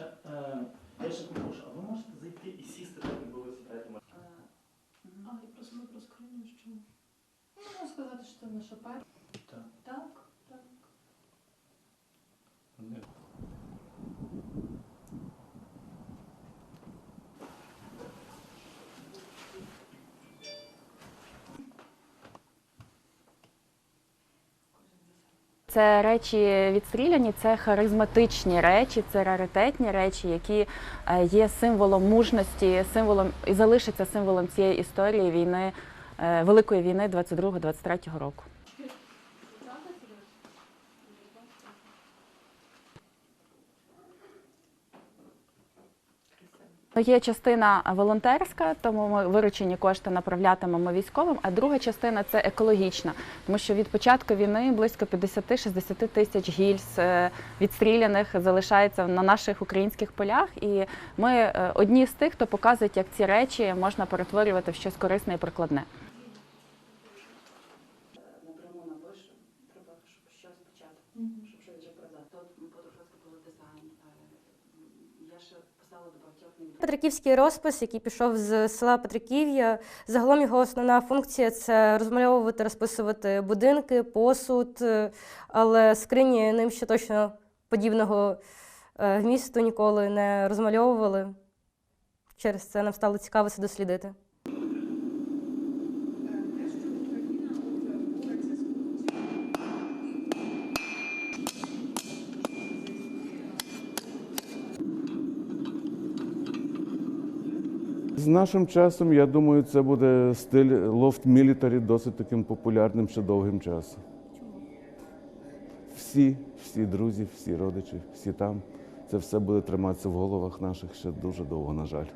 Е, я ще попрошу, а ви можете зайти і сісти так, якби ви сідаєте? А, і просто ми про скриню, що Можна сказати, що це наша пар. Так. Так, Це речі відстріляні, це харизматичні речі, це раритетні речі, які е, є символом мужності, символом і залишаться символом цієї історії війни, е, великої війни 22-23 року. Є частина волонтерська, тому ми виручені кошти направлятимемо військовим. А друга частина це екологічна, тому що від початку війни близько 50-60 тисяч гільз е, відстріляних залишається на наших українських полях. І ми е, одні з тих, хто показує, як ці речі можна перетворювати в щось корисне і прикладне. напряму напишу, треба, щоб щось почати, Петриківський розпис, який пішов з села Петриків'я. Загалом його основна функція це розмальовувати, розписувати будинки, посуд, е, але скрині ним ще точно подібного в вмісту ніколи не розмальовували. Через це нам стало цікаво це дослідити. З нашим часом, я думаю, це буде стиль лофт мілітарі досить таким популярним ще довгим часом. Всі, всі друзі, всі родичі, всі там. Це все буде триматися в головах наших ще дуже довго, на жаль.